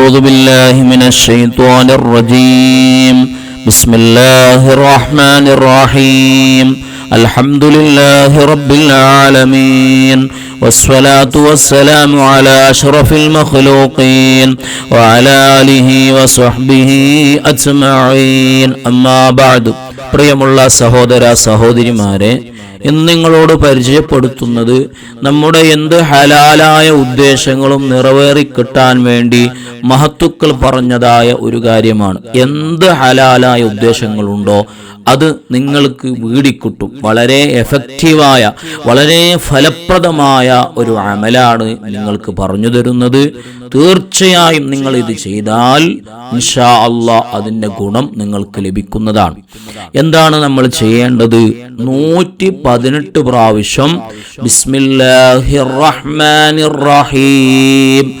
أعوذ بالله من الشيطان الرجيم بسم الله الرحمن الرحيم الحمد لله رب العالمين والصلاة والسلام على أشرف المخلوقين وعلى آله وصحبه أجمعين أما بعد പ്രിയമുള്ള സഹോദര സഹോദരിമാരെ ഇന്ന് നിങ്ങളോട് പരിചയപ്പെടുത്തുന്നത് നമ്മുടെ എന്ത് ഹലാലായ ഉദ്ദേശങ്ങളും നിറവേറി കിട്ടാൻ വേണ്ടി മഹത്തുക്കൾ പറഞ്ഞതായ ഒരു കാര്യമാണ്. എന്ത് ഹലാലായ ഉദ്ദേശങ്ങളുണ്ടോ അത് നിങ്ങൾക്ക് വീടിക്കിട്ടും. വളരെ എഫക്റ്റീവായ വളരെ ഫലപ്രദമായ ഒരു അമലാണ് നിങ്ങൾക്ക് പറഞ്ഞു തരുന്നത്. തീർച്ചയായും നിങ്ങൾ ഇത് ചെയ്താൽ ഇൻഷാ അള്ളാ അതിന്റെ ഗുണം നിങ്ങൾക്ക് ലഭിക്കുന്നതാണ്. എന്താണ് നമ്മൾ ചെയ്യേണ്ടത്? നൂറ്റി പതിനെട്ട് പ്രാവശ്യം ബിസ്മില്ലാഹിർ റഹ്മാനിർ റഹീം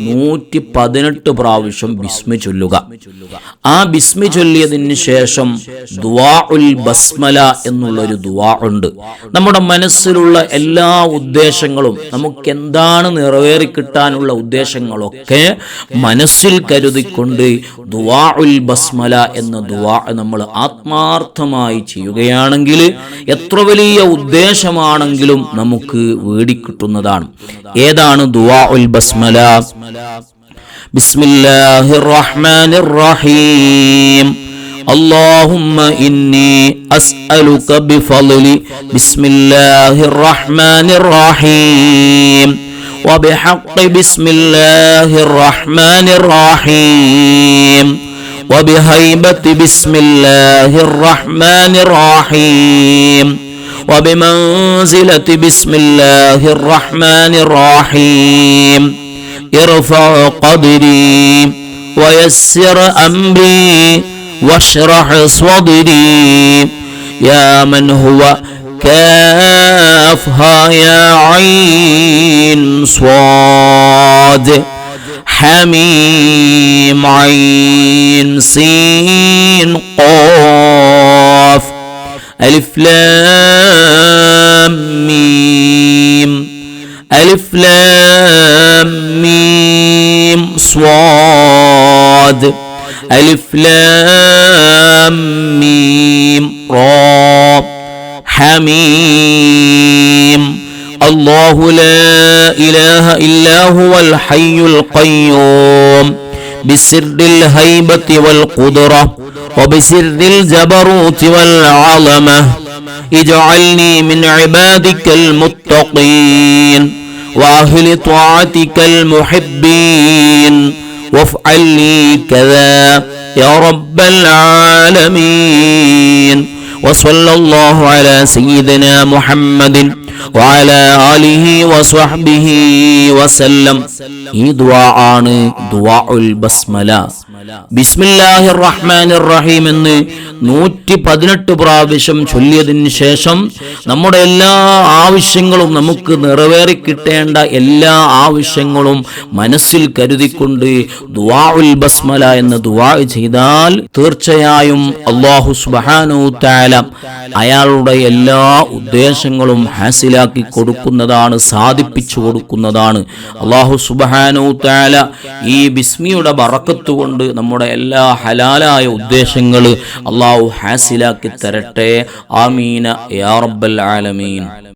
നൂറ്റി പതിനെട്ട് പ്രാവശ്യം ബിസ്മി ചൊല്ലുക. ആ ബിസ്മി ചൊല്ലിയതിന് ശേഷം ദുവാ ഉൽ ബസ്മല എന്നുള്ളൊരു ദുവാ ഉണ്ട്. നമ്മുടെ മനസ്സിലുള്ള എല്ലാ ഉദ്ദേശങ്ങളും നമുക്ക് എന്താണ് നിറവേറി കിട്ടാനുള്ള ഉദ്ദേശങ്ങളൊക്കെ മനസ്സിൽ കരുതിക്കൊണ്ട് ദുവാ ഉൽ ബസ്മല എന്ന ദുവാ നമ്മൾ ആത്മാർത്ഥമായി ചെയ്യുകയാണെങ്കിൽ എത്ര വലിയ ഉദ്ദേശമാണെങ്കിലും നമുക്ക് വേടിക്കിട്ടുന്നതാണ്. ഏതാണ് ദുവാ ഉൽ ബസ്മല? بسم الله الرحمن الرحيم. اللهم إني أسألك بفضل بسم الله الرحمن الرحيم. وبحق بسم الله الرحمن الرحيم. وبهيبة بسم الله الرحمن الرحيم. وبمنزلة بسم الله الرحمن الرحيم. ارفع قدري ويسر أمري واشرح صدري. يا من هو كافها يا عين صاد. حميم عين سين قاف. ألف لام ميم. ألف لام ميم صاد. ألف لام ميم را حميم. الله لا إله إلا هو الحي القيوم. بسر الهيبة والقدرة وبسر الجبروت والعظمة. اجعلني من عبادك المتقين وأهل طاعتك المحبين وافعل لي كذا يا رب العالمين وصلى الله على سيدنا محمد وعلى آله وصحبه وسلم ഈ ദുആ ആണ് ദുആ ഉൽ ബസ്മല ബിസ്മില്ലാഹിർ റഹ്മാനിർ റഹീം എന്ന് നൂറ്റി പതിനെട്ട് പ്രാവശ്യം ചൊല്ലിയതിന് ശേഷം നമ്മുടെ എല്ലാ ആവശ്യങ്ങളും നമുക്ക് നിറവേറി കിട്ടേണ്ട എല്ലാ ആവശ്യങ്ങളും മനസ്സിൽ കരുതിക്കൊണ്ട് ദുവാ ഉൽ ബസ്മല എന്ന ദുവാ ചെയ്താൽ തീർച്ചയായും അള്ളാഹു സുബ്ഹാനഹു താല അയാളുടെ എല്ലാ ഉദ്ദേശങ്ങളും ഹാസിലാക്കി കൊടുക്കുന്നതാണ് സാധിപ്പിച്ചു കൊടുക്കുന്നതാണ്. അള്ളാഹു സുബ്ഹാനഹു താല ഈ ബിസ്മിയുടെ ബറക്കത്ത് കൊണ്ട് നമ്മുടെ എല്ലാ ഹലാലായ ഉദ്ദേശങ്ങൾ അള്ളാഹു ഹാസിലാക്കി തരട്ടെ. ആമീന യാ റബ്ബൽ ആലമീൻ.